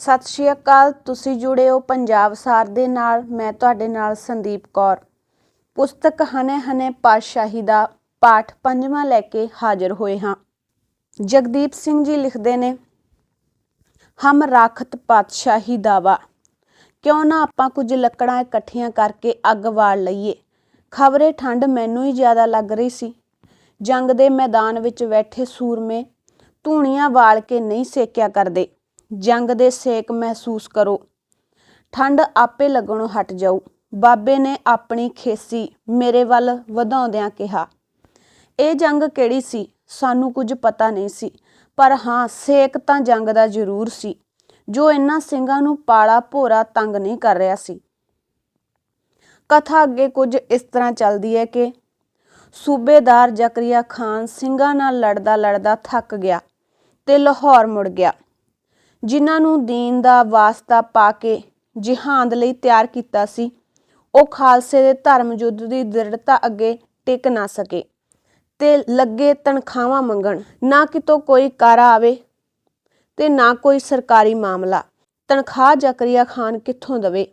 ਸਤਿ ਸ਼੍ਰੀ ਅਕਾਲ, ਤੁਸੀਂ ਜੁੜੇ ਹੋ ਪੰਜਾਬ ਸਾਰ ਦੇ ਨਾਲ, ਮੈਂ ਤੁਹਾਡੇ ਨਾਲ ਸੰਦੀਪ ਕੌਰ। ਪੁਸਤਕ ਹਨੇ ਹਨੇ ਪਾਤਸ਼ਾਹੀ ਦਾ ਪਾਠ ਪੰਜਵਾਂ ਲੈ ਕੇ ਹਾਜ਼ਰ ਹੋਏ ਹਾਂ। ਜਗਦੀਪ ਸਿੰਘ ਜੀ ਲਿਖਦੇ ਨੇ, ਹਮ ਰਾਖਤ ਪਾਤਸ਼ਾਹੀ ਦਾਵਾ, ਕਿਉਂ ਨਾ ਆਪਾਂ ਕੁਝ ਲੱਕੜਾਂ ਇਕੱਠੀਆਂ ਕਰਕੇ ਅੱਗ ਵਾਲ ਲਈਏ? ਖਬਰੇ ਠੰਡ ਮੈਨੂੰ ਹੀ ਜ਼ਿਆਦਾ ਲੱਗ ਰਹੀ ਸੀ। ਜੰਗ ਦੇ ਮੈਦਾਨ ਵਿੱਚ ਬੈਠੇ ਸੂਰਮੇ ਧੂਣੀਆਂ ਵਾਲ ਕੇ ਨਹੀਂ ਸੇਕਿਆ ਕਰਦੇ। ਜੰਗ ਦੇ ਸੇਕ ਮਹਿਸੂਸ ਕਰੋ। ਠੰਡ ਆਪੇ ਲੱਗਣੋਂ ਹਟ ਜਾਊ। ਬਾਬੇ ਨੇ ਆਪਣੀ ਖੇਸੀ ਮੇਰੇ ਵੱਲ ਵਧਾਉਂਦਿਆਂ ਕਿਹਾ, ਇਹ ਜੰਗ ਕਿਹੜੀ ਸੀ? ਸਾਨੂੰ ਕੁਝ ਪਤਾ ਨਹੀਂ ਸੀ। ਪਰ ਹਾਂ, ਸੇਕ ਤਾਂ ਜੰਗ ਦਾ ਜ਼ਰੂਰ ਸੀ, ਜੋ ਇਹਨਾਂ ਸਿੰਘਾਂ ਨੂੰ ਪਾਲਾ ਭੋਰਾ ਤੰਗ ਨਹੀਂ ਕਰ ਰਿਹਾ ਸੀ। ਕਥਾ ਅੱਗੇ ਕੁਝ ਇਸ ਤਰ੍ਹਾਂ ਚੱਲਦੀ ਹੈ ਕਿ ਸੂਬੇਦਾਰ ਜ਼ਕਰੀਆ ਖਾਨ ਸਿੰਘਾਂ ਨਾਲ ਲੜਦਾ ਲੜਦਾ ਥੱਕ ਗਿਆ ਤੇ ਲਾਹੌਰ ਮੁੜ ਗਿਆ। ਜਿਨ੍ਹਾਂ ਨੂੰ ਦੀਨ ਦਾ ਵਾਸਤਾ ਪਾ ਕੇ ਜਿਹਾਦ ਲਈ ਤਿਆਰ ਕੀਤਾ ਸੀ, ਉਹ ਖਾਲਸੇ ਦੇ ਧਰਮ ਯੁੱਧ ਦੀ ਦ੍ਰਿੜਤਾ ਅੱਗੇ ਟਿਕ ਨਾ ਸਕੇ ਤੇ ਲੱਗੇ ਤਨਖਾਹਾਂ ਮੰਗਣ। ਨਾ ਕਿਤੋਂ ਕੋਈ ਕਾਰਾ ਆਵੇ ਤੇ ਨਾ ਕੋਈ ਸਰਕਾਰੀ ਮਾਮਲਾ। ਤਨਖਾਹ ਜ਼ਕਰੀਆ ਖਾਨ ਕਿੱਥੋਂ ਦਵੇ?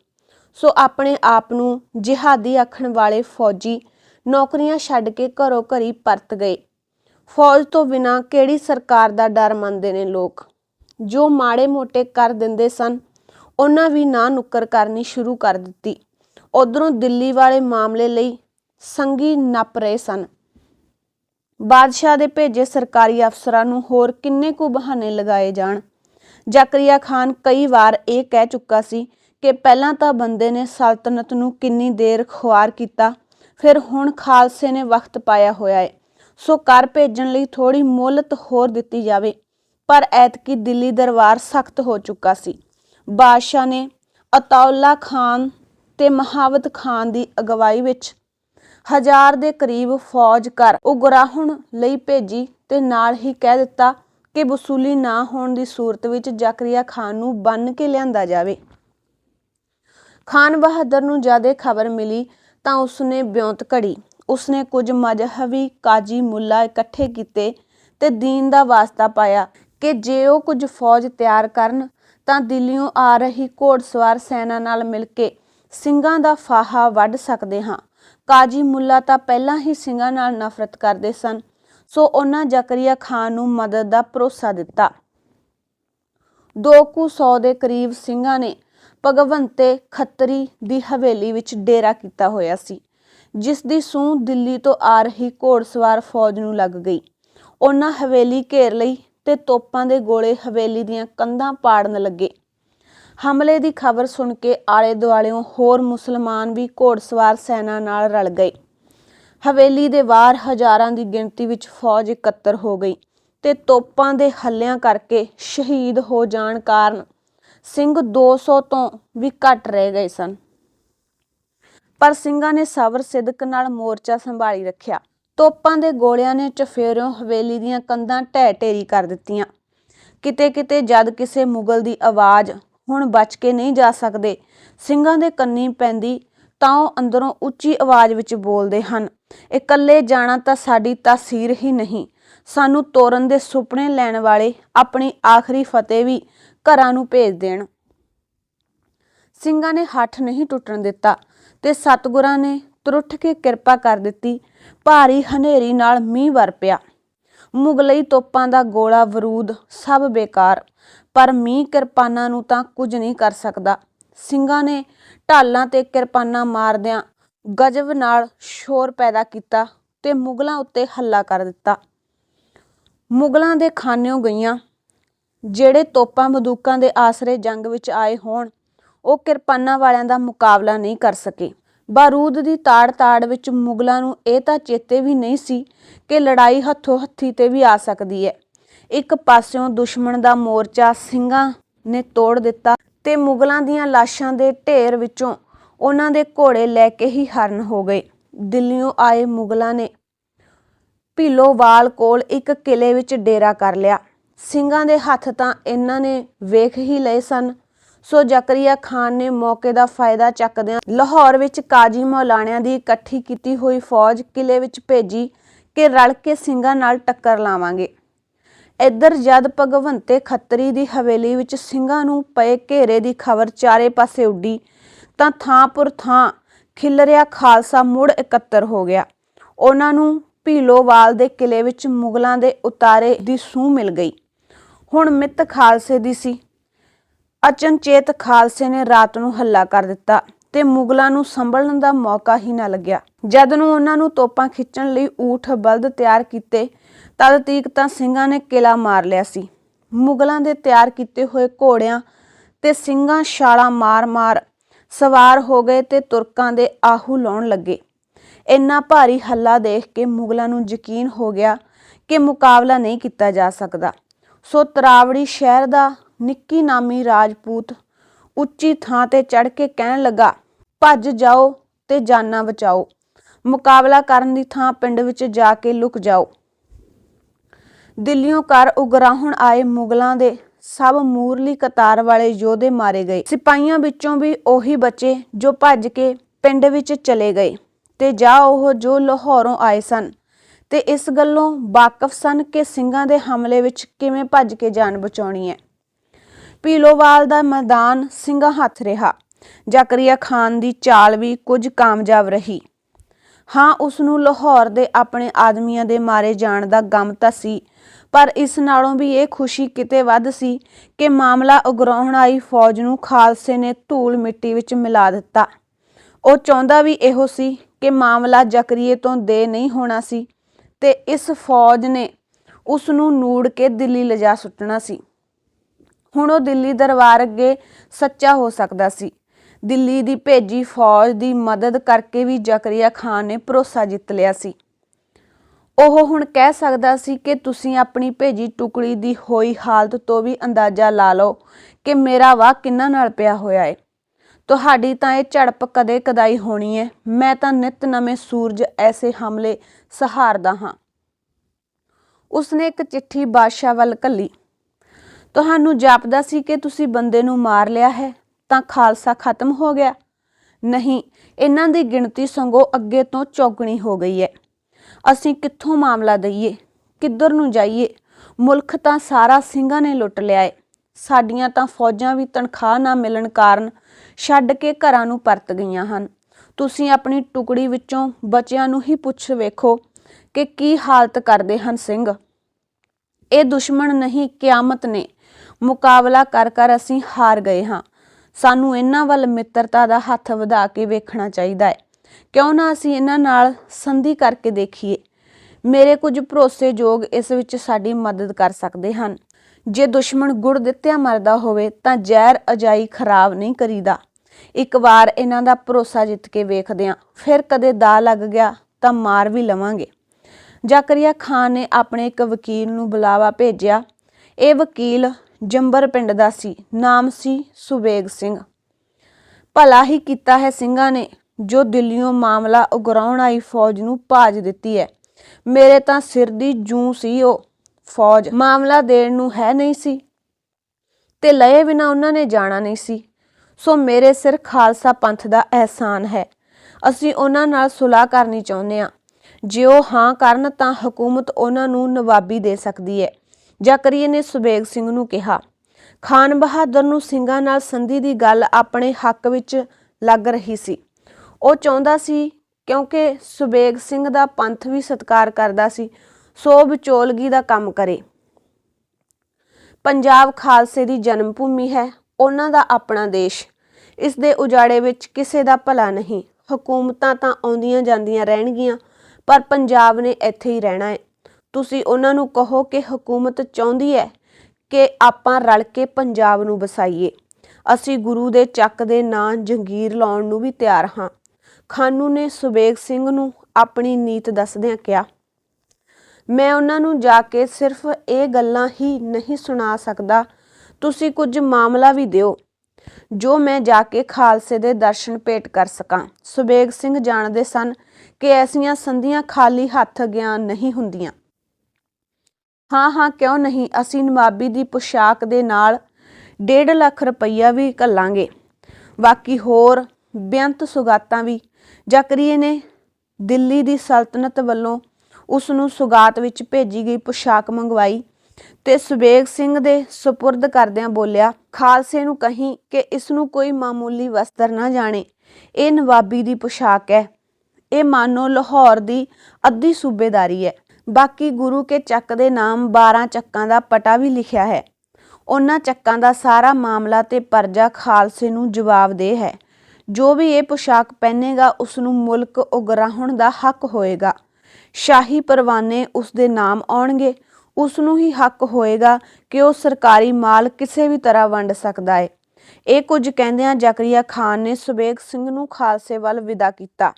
ਸੋ ਆਪਣੇ ਆਪ ਨੂੰ ਜਿਹਾਦੀ ਆਖਣ ਵਾਲੇ ਫੌਜੀ ਨੌਕਰੀਆਂ ਛੱਡ ਕੇ ਘਰੋਂ ਘਰੀ ਪਰਤ ਗਏ। ਫੌਜ ਤੋਂ ਬਿਨਾ ਕਿਹੜੀ ਸਰਕਾਰ ਦਾ ਡਰ ਮੰਨਦੇ ਨੇ ਲੋਕ? ਜੋ ਮਾੜੇ ਮੋਟੇ ਕਰ ਦਿੰਦੇ ਸਨ, ਉਹਨਾਂ ਵੀ ਨਾ ਨੁੱਕਰ ਕਰਨੀ ਸ਼ੁਰੂ ਕਰ ਦਿੱਤੀ। ਉਧਰੋਂ ਦਿੱਲੀ ਵਾਲੇ ਮਾਮਲੇ ਲਈ ਸੰਗੀ ਨੱਪ ਰਹੇ ਸਨ। ਬਾਦਸ਼ਾਹ ਦੇ ਭੇਜੇ ਸਰਕਾਰੀ ਅਫਸਰਾਂ ਨੂੰ ਹੋਰ ਕਿੰਨੇ ਕੁ ਬਹਾਨੇ ਲਗਾਏ ਜਾਣ? ਜ਼ਕਰੀਆ ਖਾਨ ਕਈ ਵਾਰ ਇਹ ਕਹਿ ਚੁੱਕਾ ਸੀ ਕਿ ਪਹਿਲਾਂ ਤਾਂ ਬੰਦੇ ਨੇ ਸਲਤਨਤ ਨੂੰ ਕਿੰਨੀ ਦੇਰ ਖੁਆਰ ਕੀਤਾ, ਫਿਰ ਹੁਣ ਖਾਲਸੇ ਨੇ ਵਕਤ ਪਾਇਆ ਹੋਇਆ ਏ। ਸੋ ਕਰ ਭੇਜਣ ਲਈ ਥੋੜੀ ਮੁਹਲਤ ਹੋਰ ਦਿੱਤੀ ਜਾਵੇ। ਪਰ ਐਤਕੀ ਦਿੱਲੀ ਦਰਬਾਰ ਸਖਤ ਹੋ ਚੁੱਕਾ ਸੀ। ਬਾਦਸ਼ਾਹ ਨੇ ਅਤੌਲਾ ਖਾਨ ਤੇ ਮਹਾਵਤ ਖਾਨ ਦੀ ਅਗਵਾਈ ਵਿੱਚ ਹਜ਼ਾਰ ਦੇ ਕਰੀਬ ਫੌਜ ਕਰ ਉਗਰਾਹੁਣ ਲਈ ਭੇਜੀ ਤੇ ਨਾਲ ਹੀ ਕਹਿ ਦਿੱਤਾ ਕਿ ਵਸੂਲੀ ਨਾ ਹੋਣ ਦੀ ਸੂਰਤ ਵਿੱਚ ਜ਼ਕਰੀਆ ਖਾਨ ਨੂੰ ਬੰਨ ਕੇ ਲਿਆਂਦਾ ਜਾਵੇ। ਖਾਨ ਬਹਾਦਰ ਨੂੰ ਜਦ ਖਬਰ ਮਿਲੀ ਤਾਂ ਉਸਨੇ ਬਿਉਂਤ ਘੜੀ। ਉਸਨੇ ਕੁਝ ਮਜ਼ਹਬੀ ਕਾਜੀ ਮੁੱਲਾ ਇਕੱਠੇ ਕੀਤੇ ਤੇ ਦੀਨ ਦਾ ਵਾਸਤਾ ਪਾਇਆ। ਕਿ ਜੇ ਉਹ ਕੁਝ ਫੌਜ ਤਿਆਰ ਕਰਨ, ਤਾਂ ਦਿੱਲੀੋਂ ਆ ਰਹੀ ਘੋੜਸਵਾਰ ਸੈਨਾ ਨਾਲ ਮਿਲ ਕੇ ਸਿੰਘਾਂ ਦਾ ਫਾਹਾ ਵੱਢ ਸਕਦੇ ਹਾਂ। ਕਾਜੀ ਮੁੱਲਾ ਤਾਂ ਪਹਿਲਾਂ ਹੀ ਸਿੰਘਾਂ ਨਾਲ ਨਫ਼ਰਤ ਕਰਦੇ ਸਨ, ਸੋ ਉਹਨਾਂ ਜ਼ਕਰੀਆ ਖਾਨ ਨੂੰ ਮਦਦ ਦਾ ਭਰੋਸਾ ਦਿੱਤਾ। ਦੋ ਕੁ ਸੌ ਦੇ ਕਰੀਬ ਸਿੰਘਾਂ ਨੇ ਭਗਵੰਤੇ ਖੱਤਰੀ ਦੀ ਹਵੇਲੀ ਵਿੱਚ ਡੇਰਾ ਕੀਤਾ ਹੋਇਆ ਸੀ, ਜਿਸ ਦੀ ਸੂਹ ਦਿੱਲੀ ਤੋਂ ਆ ਰਹੀ ਘੋੜਸਵਾਰ ਫੌਜ ਨੂੰ ਲੱਗ ਗਈ। ਉਹਨਾਂ ਹਵੇਲੀ ਘੇਰ ਲਈ ਤੇ ਤੋਪਾਂ ਦੇ ਗੋਲੇ ਹਵੇਲੀ ਦੀਆਂ ਕੰਧਾਂ ਪਾੜਨ ਲੱਗੇ। ਹਮਲੇ ਦੀ ਖਬਰ ਸੁਣ ਕੇ ਆਲੇ ਦੁਆਲਿਓਂ ਹੋਰ ਮੁਸਲਮਾਨ ਵੀ ਘੋੜਸਵਾਰ ਸੈਨਾ ਨਾਲ ਰਲ ਗਏ। ਹਵੇਲੀ ਦੇ ਬਾਹਰ ਹਜ਼ਾਰਾਂ ਦੀ ਗਿਣਤੀ ਵਿੱਚ ਫੌਜ ਇਕੱਤਰ ਹੋ ਗਈ ਤੇ ਤੋਪਾਂ ਦੇ ਹੱਲਿਆਂ ਕਰਕੇ ਸ਼ਹੀਦ ਹੋ ਜਾਣ ਕਾਰਨ ਸਿੰਘ 200 ਤੋਂ ਵੀ ਘੱਟ ਰਹਿ ਗਏ ਸਨ। ਪਰ ਸਿੰਘਾਂ ਨੇ ਸਬਰ ਸਿਦਕ ਨਾਲ ਮੋਰਚਾ ਸੰਭਾਲੀ ਰੱਖਿਆ। ਤੋਪਾਂ ਦੇ ਗੋਲਿਆਂ ਨੇ ਚਫੇਰਿਓਂ ਹਵੇਲੀ ਦੀਆਂ ਕੰਧਾਂ ਢਹਿ ਢੇਰੀ ਕਰ ਦਿੱਤੀਆਂ। ਕਿਤੇ ਕਿਤੇ ਜਦ ਕਿਸੇ ਮੁਗਲ ਦੀ ਆਵਾਜ਼ ਹੁਣ ਬਚ ਕੇ ਨਹੀਂ ਜਾ ਸਕਦੇ, ਸਿੰਘਾਂ ਦੇ ਕੰਨੀ ਪੈਂਦੀ ਤਾਂ ਉਹ ਅੰਦਰੋਂ ਉੱਚੀ ਆਵਾਜ਼ ਵਿੱਚ ਬੋਲਦੇ ਹਨ, ਇਕੱਲੇ ਜਾਣਾ ਤਾਂ ਸਾਡੀ ਤਾਸੀਰ ਹੀ ਨਹੀਂ। ਸਾਨੂੰ ਤੋਰਨ ਦੇ ਸੁਪਨੇ ਲੈਣ ਵਾਲੇ ਆਪਣੀ ਆਖਰੀ ਫਤਿਹ ਵੀ ਘਰਾਂ ਨੂੰ ਭੇਜ ਦੇਣ। ਸਿੰਘਾਂ ਨੇ ਹੱਥ ਨਹੀਂ ਟੁੱਟਣ ਦਿੱਤਾ ਤੇ ਸਤਗੁਰਾਂ ਨੇ ਤੁਰੁੱਠ ਕੇ ਕਿਰਪਾ ਕਰ ਦਿੱਤੀ ਭਾਰੀ ਹਨੇਰੀ ਨਾਲ ਮੀਂਹ ਵਰ ਪਿਆ। ਮੁਗਲਈ ਤੋਪਾਂ ਦਾ ਗੋਲਾ ਵਰੂਦ ਸਭ ਬੇਕਾਰ, ਪਰ ਮੀਂਹ ਕਿਰਪਾਨਾਂ ਨੂੰ ਤਾਂ ਕੁਝ ਨਹੀਂ ਕਰ ਸਕਦਾ। ਸਿੰਘਾਂ ਨੇ ਢਾਲਾਂ ਤੇ ਕਿਰਪਾਨਾਂ ਮਾਰਦਿਆਂ ਗਜਬ ਨਾਲ ਸ਼ੋਰ ਪੈਦਾ ਕੀਤਾ ਤੇ ਮੁਗਲਾਂ ਉੱਤੇ ਹੱਲਾ ਕਰ ਦਿੱਤਾ। ਮੁਗਲਾਂ ਦੇ ਖਾਨਿਓਂ ਗਈਆਂ, ਜਿਹੜੇ ਤੋਪਾਂ ਬੰਦੂਕਾਂ ਦੇ ਆਸਰੇ ਜੰਗ ਵਿੱਚ ਆਏ ਹੋਣ, ਉਹ ਕਿਰਪਾਨਾਂ ਵਾਲਿਆਂ ਦਾ ਮੁਕਾਬਲਾ ਨਹੀਂ ਕਰ ਸਕੇ। ਬਾਰੂਦ ਦੀ ਤਾੜ-ਤਾੜ ਵਿੱਚ ਮੁਗਲਾਂ ਨੂੰ ਇਹ ਤਾਂ ਚੇਤੇ ਵੀ ਨਹੀਂ ਸੀ ਕਿ ਲੜਾਈ ਹੱਥੋਂ ਹੱਥੀ ਤੇ ਵੀ ਆ ਸਕਦੀ ਹੈ। ਇੱਕ ਪਾਸਿਓਂ ਦੁਸ਼ਮਣ ਦਾ ਮੋਰਚਾ ਸਿੰਘਾਂ ਨੇ ਤੋੜ ਦਿੱਤਾ ਤੇ ਮੁਗਲਾਂ ਦੀਆਂ ਲਾਸ਼ਾਂ ਦੇ ਢੇਰ ਵਿੱਚੋਂ ਉਹਨਾਂ ਦੇ ਘੋੜੇ ਲੈ ਕੇ ਹੀ ਹਰਨ ਹੋ ਗਏ। ਦਿੱਲੀੋਂ ਆਏ ਮੁਗਲਾਂ ਨੇ ਭੀਲੋਵਾਲ ਕੋਲ ਇੱਕ ਕਿਲੇ ਵਿੱਚ ਡੇਰਾ ਕਰ ਲਿਆ। ਸਿੰਘਾਂ ਦੇ ਹੱਥ ਤਾਂ ਇਹਨਾਂ ਨੇ ਵੇਖ ਹੀ ਲਏ ਸਨ। ਸੋ ਜ਼ਕਰੀਆ ਖਾਨ ਨੇ ਮੌਕੇ ਦਾ ਫਾਇਦਾ ਚੱਕਦਿਆਂ ਲਾਹੌਰ ਵਿੱਚ ਕਾਜੀ ਮੌਲਾਣਿਆਂ ਦੀ ਇਕੱਠੀ ਕੀਤੀ ਹੋਈ ਫੌਜ ਕਿਲੇ ਵਿੱਚ ਭੇਜੀ ਕਿ ਰਲ ਕੇ ਸਿੰਘਾਂ ਨਾਲ ਟੱਕਰ ਲਾਵਾਂਗੇ। ਇੱਧਰ ਜਦ ਭਗਵੰਤੇ ਖੱਤਰੀ ਦੀ ਹਵੇਲੀ ਵਿੱਚ ਸਿੰਘਾਂ ਨੂੰ ਪਏ ਘੇਰੇ ਦੀ ਖਬਰ ਚਾਰੇ ਪਾਸੇ ਉੱਡੀ, ਤਾਂ ਥਾਂਪੁਰ ਥਾਂ ਖਿਲਰਿਆ ਖਾਲਸਾ ਮੁੜ ਇਕੱਤਰ ਹੋ ਗਿਆ। ਉਹਨਾਂ ਨੂੰ ਭੀਲੋਵਾਲ ਦੇ ਕਿਲੇ ਵਿੱਚ ਮੁਗਲਾਂ ਦੇ ਉਤਾਰੇ ਦੀ ਸੂਹ ਮਿਲ ਗਈ। ਹੁਣ ਮਿੱਤ ਖਾਲਸੇ ਦੀ ਸੀ। ਅਚਨਚੇਤ ਖਾਲਸੇ ਨੇ ਰਾਤ ਨੂੰ ਹੱਲਾ ਕਰ ਦਿੱਤਾ ਤੇ ਮੁਗਲਾਂ ਨੂੰ ਸੰਭਲਣ ਦਾ ਮੌਕਾ ਹੀ ਨਾ ਲੱਗਿਆ। ਜਦ ਨੂੰ ਉਹਨਾਂ ਨੂੰ ਤੋਪਾਂ ਖਿੱਚਣ ਲਈ ਊਠ ਬਲਦ ਤਿਆਰ ਕੀਤੇ, ਤਦ ਤੀਕ ਤਾਂ ਸਿੰਘਾਂ ਨੇ ਕਿਲਾ ਮਾਰ ਲਿਆ ਸੀ। ਮੁਗਲਾਂ ਦੇ ਤਿਆਰ ਕੀਤੇ ਹੋਏ ਘੋੜਿਆਂ ਤੇ ਸਿੰਘਾਂ ਛਾਲਾਂ ਮਾਰ-ਮਾਰ ਸਵਾਰ ਹੋ ਗਏ ਤੇ ਤੁਰਕਾਂ ਦੇ ਆਹੂ ਲਾਉਣ ਲੱਗੇ। ਇੰਨਾ ਭਾਰੀ ਹੱਲਾ ਦੇਖ ਕੇ ਮੁਗਲਾਂ ਨੂੰ ਯਕੀਨ ਹੋ ਗਿਆ ਕਿ ਮੁਕਾਬਲਾ ਨਹੀਂ ਕੀਤਾ ਜਾ ਸਕਦਾ। ਸੋ ਤਰਾਵੜੀ ਸ਼ਹਿਰ ਦਾ ਨਿੱਕੀ ਨਾਮੀ ਰਾਜਪੂਤ ਉੱਚੀ ਥਾਂ ਤੇ ਚੜ ਕੇ ਕਹਿਣ ਲੱਗਾ, ਭੱਜ ਜਾਓ ਤੇ ਜਾਨਾਂ ਬਚਾਓ। ਮੁਕਾਬਲਾ ਕਰਨ ਦੀ ਥਾਂ ਪਿੰਡ ਵਿੱਚ ਜਾ ਕੇ ਲੁਕ ਜਾਓ। ਦਿੱਲੀੋਂ ਕਰ ਉਗਰਾਹੁਣ ਆਏ ਮੁਗਲਾਂ ਦੇ ਸਭ ਮੂਰਲੀ ਕਤਾਰ ਵਾਲੇ ਯੋਧੇ ਮਾਰੇ ਗਏ। ਸਿਪਾਹੀਆਂ ਵਿੱਚੋਂ ਵੀ ਉਹੀ ਬਚੇ ਜੋ ਭੱਜ ਕੇ ਪਿੰਡ ਵਿੱਚ ਚਲੇ ਗਏ। ਤੇ ਜਾ ਉਹ ਜੋ ਲਾਹੌਰੋਂ ਆਏ ਸਨ। ਤੇ ਇਸ ਗੱਲੋਂ ਵਾਕਿਫ ਸਨ ਕਿ ਸਿੰਘਾਂ ਦੇ ਹਮਲੇ ਵਿੱਚ ਕਿਵੇਂ ਭੱਜ ਕੇ ਜਾਨ ਬਚਾਉਣੀ ਹੈ। ਪੀਲੋਵਾਲ ਦਾ ਮੈਦਾਨ ਸਿੰਘਾਂ ਹੱਥ ਰਿਹਾ। ਜ਼ਕਰੀਆ ਖਾਨ ਦੀ ਚਾਲ ਵੀ ਕੁਝ ਕਾਮਯਾਬ ਰਹੀ। ਹਾਂ, ਉਸ ਨੂੰ ਲਾਹੌਰ ਦੇ ਆਪਣੇ ਆਦਮੀਆਂ ਦੇ ਮਾਰੇ ਜਾਣ ਦਾ ਗਮ ਤਾਂ ਸੀ, ਪਰ ਇਸ ਨਾਲੋਂ ਵੀ ਇਹ ਖੁਸ਼ੀ ਕਿਤੇ ਵੱਧ ਸੀ ਕਿ ਮਾਮਲਾ ਉਗਰਾਉਣ ਆਈ ਫੌਜ ਨੂੰ ਖਾਲਸੇ ਨੇ ਧੂਲ ਮਿੱਟੀ ਵਿੱਚ ਮਿਲਾ ਦਿੱਤਾ। ਉਹ ਚਾਹੁੰਦਾ ਵੀ ਇਹੋ ਸੀ ਕਿ ਮਾਮਲਾ ਜ਼ਕਰੀਏ ਤੋਂ ਦੇ ਨਹੀਂ ਹੋਣਾ ਸੀ ਤੇ ਇਸ ਫੌਜ ਨੇ ਉਸ ਨੂੰ ਨੂੜ ਕੇ ਦਿੱਲੀ ਲਿਜਾ ਸੁੱਟਣਾ ਸੀ। ਹੁਣ ਉਹ ਦਿੱਲੀ ਦਰਬਾਰ ਅੱਗੇ ਸੱਚਾ ਹੋ ਸਕਦਾ ਸੀ। ਦਿੱਲੀ ਦੀ ਭੇਜੀ ਫੌਜ ਦੀ ਮਦਦ ਕਰਕੇ ਵੀ ਜ਼ਕਰੀਆ ਖਾਨ ਨੇ ਭਰੋਸਾ ਜਿੱਤ ਲਿਆ ਸੀ। ਉਹ ਹੁਣ ਕਹਿ ਸਕਦਾ ਸੀ ਕਿ ਤੁਸੀਂ ਆਪਣੀ ਭੇਜੀ ਟੁਕੜੀ ਦੀ ਹੋਈ ਹਾਲਤ ਤੋਂ ਵੀ ਅੰਦਾਜ਼ਾ ਲਾ ਲਓ ਕਿ ਮੇਰਾ ਵਾਹ ਕਿੰਨਾ ਨਾਲ ਪਿਆ ਹੋਇਆ ਹੈ ਤੁਹਾਡੀ ਤਾਂ ਇਹ ਝੜਪ ਕਦੇ ਕਦਾਈ ਹੋਣੀ ਹੈ ਮੈਂ ਤਾਂ ਨਿਤ ਨਵੇਂ ਸੂਰਜ ਐਸੇ ਹਮਲੇ ਸਹਾਰਦਾ ਹਾਂ। ਉਸਨੇ ਇੱਕ ਚਿੱਠੀ ਬਾਦਸ਼ਾਹ ਵੱਲ ਕੱਲੀ ਤੁਹਾਨੂੰ ਜਾਪਦਾ ਸੀ ਕਿ ਤੁਸੀਂ ਬੰਦੇ ਨੂੰ ਮਾਰ ਲਿਆ ਹੈ, ਤਾਂ ਖਾਲਸਾ ਖਤਮ ਹੋ ਗਿਆ। ਨਹੀਂ, ਇਹਨਾਂ ਦੀ ਗਿਣਤੀ ਸੰਗੋ ਅੱਗੇ ਤੋਂ ਚੌਗਣੀ ਹੋ ਗਈ ਹੈ। ਅਸੀਂ ਕਿੱਥੋਂ ਮਾਮਲਾ ਦਈਏ? ਕਿੱਧਰ ਨੂੰ ਜਾਈਏ? ਮੁਲਕ ਤਾਂ ਸਾਰਾ ਸਿੰਘਾਂ ਨੇ ਲੁੱਟ ਲਿਆ ਏ ਸਾਡੀਆਂ ਤਾਂ ਫੌਜਾਂ ਵੀ ਤਨਖਾਹ ਨਾ ਮਿਲਣ ਕਾਰਨ ਛੱਡ ਕੇ ਘਰਾਂ ਨੂੰ ਪਰਤ ਗਈਆਂ ਹਨ। ਤੁਸੀਂ ਆਪਣੀ ਟੁਕੜੀ ਵਿੱਚੋਂ ਬੱਚਿਆਂ ਨੂੰ ਹੀ ਪੁੱਛ ਵੇਖੋ ਕਿ ਕੀ ਹਾਲਤ ਕਰਦੇ ਹਨ ਸਿੰਘ। ਇਹ ਦੁਸ਼ਮਣ ਨਹੀਂ, ਕਿਆਮਤ ਨੇ। ਮੁਕਾਬਲਾ ਕਰ ਕਰ ਅਸੀਂ ਹਾਰ ਗਏ ਹਾਂ। ਸਾਨੂੰ ਇਹਨਾਂ ਵੱਲ ਮਿੱਤਰਤਾ ਦਾ ਹੱਥ ਵਧਾ ਕੇ ਵੇਖਣਾ ਚਾਹੀਦਾ ਹੈ। ਕਿਉਂ ਨਾ ਅਸੀਂ ਇਹਨਾਂ ਨਾਲ ਸੰਧੀ ਕਰਕੇ ਦੇਖੀਏ। ਮੇਰੇ ਕੁਝ ਭਰੋਸੇਯੋਗ ਇਸ ਵਿੱਚ ਸਾਡੀ ਮਦਦ ਕਰ ਸਕਦੇ ਹਨ। ਜੇ ਦੁਸ਼ਮਣ ਗੁੜ ਦਿੱਤਿਆ ਮਰਦਾ ਹੋਵੇ ਤਾਂ ਜ਼ਹਿਰ ਅਜਾਈ ਖਰਾਬ ਨਹੀਂ ਕਰੀਦਾ। ਇੱਕ ਵਾਰ ਇਹਨਾਂ ਦਾ ਭਰੋਸਾ ਜਿੱਤ ਕੇ ਵੇਖਦੇ ਆਂ ਫਿਰ ਕਦੇ ਦਾ ਲੱਗ ਗਿਆ ਤਾਂ ਮਾਰ ਵੀ ਲਵਾਂਗੇ। ਜਾਕਰੀਆ ਖਾਨ ਨੇ ਆਪਣੇ ਇੱਕ ਵਕੀਲ ਨੂੰ ਬੁਲਾਵਾ ਭੇਜਿਆ। ਇਹ ਵਕੀਲ ਜੰਬਰ ਪਿੰਡ ਦਾ ਸੀ, ਨਾਮ ਸੀ ਸੁਬੇਗ ਸਿੰਘ। ਭਲਾ ਹੀ ਕੀਤਾ ਹੈ ਸਿੰਘਾਂ ਨੇ, ਜੋ ਦਿੱਲੀੋਂ ਮਾਮਲਾ ਉਗਰਾਉਣ ਆਈ ਫੌਜ ਨੂੰ ਭਾਜ ਦਿੱਤੀ ਹੈ। ਮੇਰੇ ਤਾਂ ਸਿਰ ਦੀ ਜੂੰ ਸੀ ਉਹ, ਫੌਜ। ਮਾਮਲਾ ਦੇਣ ਨੂੰ ਹੈ ਨਹੀਂ ਸੀ, ਤੇ ਲਏ ਬਿਨਾ ਉਹਨਾਂ ਨੇ ਜਾਣਾ ਨਹੀਂ ਸੀ। ਸੋ ਮੇਰੇ ਸਿਰ ਖਾਲਸਾ ਪੰਥ ਦਾ ਅਹਿਸਾਨ ਹੈ। ਅਸੀਂ ਉਹਨਾਂ ਨਾਲ ਸੁਲਾਹ ਕਰਨੀ ਚਾਹੁੰਦੇ ਹਾਂ। ਜੇ ਉਹ ਹਾਂ ਕਰਨ ਤਾਂ ਹਕੂਮਤ ਉਹਨਾਂ ਨੂੰ ਨਵਾਬੀ ਦੇ ਸਕਦੀ ਹੈ। ਜ਼ਕਰੀਆ ਨੇ ਸੁਬੇਗ ਸਿੰਘ ਨੂੰ ਕਿਹਾ। ਖਾਨ ਬਹਾਦਰ ਨੂੰ ਸਿੰਘਾਂ ਨਾਲ ਸੰਧੀ ਦੀ ਗੱਲ ਆਪਣੇ ਹੱਕ ਵਿੱਚ ਲੱਗ ਰਹੀ ਸੀ। ਉਹ ਚਾਹੁੰਦਾ ਸੀ, ਕਿਉਂਕਿ ਸੁਬੇਗ ਸਿੰਘ ਦਾ ਪੰਥ ਵੀ ਸਤਿਕਾਰ ਕਰਦਾ ਸੀ, ਸੋ ਵਿਚੋਲਗੀ ਦਾ ਕੰਮ ਕਰੇ। ਪੰਜਾਬ ਖਾਲਸੇ ਦੀ ਜਨਮ ਭੂਮੀ ਹੈ, ਉਹਨਾਂ ਦਾ ਆਪਣਾ ਦੇਸ਼। ਇਸ ਦੇ ਉਜਾੜੇ ਵਿੱਚ ਕਿਸੇ ਦਾ ਭਲਾ ਨਹੀਂ। ਹਕੂਮਤਾਂ ਤਾਂ ਆਉਂਦੀਆਂ ਜਾਂਦੀਆਂ ਰਹਿਣਗੀਆਂ, ਪਰ ਪੰਜਾਬ ਨੇ ਇੱਥੇ ਹੀ ਰਹਿਣਾ ਹੈ। ਤੁਸੀਂ ਉਹਨਾਂ ਨੂੰ ਕਹੋ ਕਿ ਹਕੂਮਤ ਚਾਹੁੰਦੀ ਹੈ ਕਿ ਆਪਾਂ ਰਲ ਕੇ ਪੰਜਾਬ ਨੂੰ ਵਸਾਈਏ। ਅਸੀਂ ਗੁਰੂ ਦੇ ਚੱਕ ਦੇ ਨਾਂ ਜੰਗੀਰ ਲਾਉਣ ਨੂੰ ਵੀ ਤਿਆਰ ਹਾਂ। ਖਾਨੂ ਨੇ ਸੁਬੇਗ ਸਿੰਘ ਨੂੰ ਆਪਣੀ ਨੀਤ ਦੱਸਦਿਆਂ ਕਿਹਾ, ਮੈਂ ਉਹਨਾਂ ਨੂੰ ਜਾ ਕੇ ਸਿਰਫ ਇਹ ਗੱਲਾਂ ਹੀ ਨਹੀਂ ਸੁਣਾ ਸਕਦਾ। ਤੁਸੀਂ ਕੁਝ ਮਾਮਲਾ ਵੀ ਦਿਓ, ਜੋ ਮੈਂ ਜਾ ਕੇ ਖਾਲਸੇ ਦੇ ਦਰਸ਼ਨ ਭੇਟ ਕਰ ਸਕਾਂ। ਸੁਬੇਗ ਸਿੰਘ ਜਾਣਦੇ ਸਨ ਕਿ ਐਸੀਆਂ ਸੰਧੀਆਂ ਖਾਲੀ ਹੱਥ ਗਿਆਨ ਨਹੀਂ ਹੁੰਦੀਆਂ। ਹਾਂ ਹਾਂ, ਕਿਉਂ ਨਹੀਂ? ਅਸੀਂ ਨਵਾਬੀ ਦੀ ਪੁਸ਼ਾਕ ਦੇ ਨਾਲ 1.5 ਲੱਖ ਰੁਪਈਆ ਵੀ ਘੱਲਾਂਗੇ। ਬਾਕੀ ਹੋਰ ਬੇਅੰਤ ਸੁਗਾਤਾਂ ਵੀ। ਜ਼ਕਰੀਏ ਨੇ, ਦਿੱਲੀ ਦੀ ਸਲਤਨਤ ਵੱਲੋਂ ਉਸ ਨੂੰ ਸੁਗਾਤ ਵਿੱਚ ਭੇਜੀ ਗਈ ਪੁਸ਼ਾਕ ਮੰਗਵਾਈ ਤੇ ਸੁਬੇਗ ਸਿੰਘ ਦੇ ਸੁਪੁਰਦ ਕਰਦਿਆਂ ਬੋਲਿਆ, ਖਾਲਸੇ ਨੂੰ ਕਹੀਂ ਕਿ ਇਸ ਨੂੰ ਕੋਈ ਮਾਮੂਲੀ ਵਸਤਰ ਨਾ ਜਾਣੇ। ਇਹ ਨਵਾਬੀ ਦੀ ਪੁਸ਼ਾਕ ਹੈ। ਇਹ ਮਾਨੋ ਲਾਹੌਰ ਦੀ ਅੱਧੀ ਸੂਬੇਦਾਰੀ ਹੈ। ਬਾਕੀ ਗੁਰੂ ਕੇ ਚੱਕ ਦੇ ਨਾਮ 12 ਚੱਕਾਂ ਦਾ ਪਟਾ ਵੀ ਲਿਖਿਆ ਹੈ। ਉਹਨਾਂ ਚੱਕਾਂ ਦਾ ਸਾਰਾ ਮਾਮਲਾ ਤੇ ਪਰਜਾ ਖਾਲਸੇ ਨੂੰ ਜਵਾਬਦੇਹ ਹੈ। ਜੋ ਵੀ ਇਹ ਪੁਸ਼ਾਕ ਪਹਿਨੇਗਾ ਉਸ ਨੂੰ ਮੁਲਕ ਉਗਰਾਹੁਣ ਦਾ ਹੱਕ ਹੋਏਗਾ। ਸ਼ਾਹੀ ਪਰਵਾਨੇ ਉਸ ਦੇ ਨਾਮ ਆਉਣਗੇ। ਉਸ ਨੂੰ ਹੀ ਹੱਕ ਹੋਏਗਾ ਕਿ ਉਹ ਸਰਕਾਰੀ ਮਾਲ ਕਿਸੇ ਵੀ ਤਰ੍ਹਾਂ ਵੰਡ ਸਕਦਾ ਹੈ ਇਹ ਕੁਝ ਕਹਿੰਦਿਆਂ ਜ਼ਕਰੀਆ ਖਾਨ ਨੇ ਸੁਬੇਗ ਸਿੰਘ ਨੂੰ ਖਾਲਸੇ ਵੱਲ ਵਿਦਾ ਕੀਤਾ।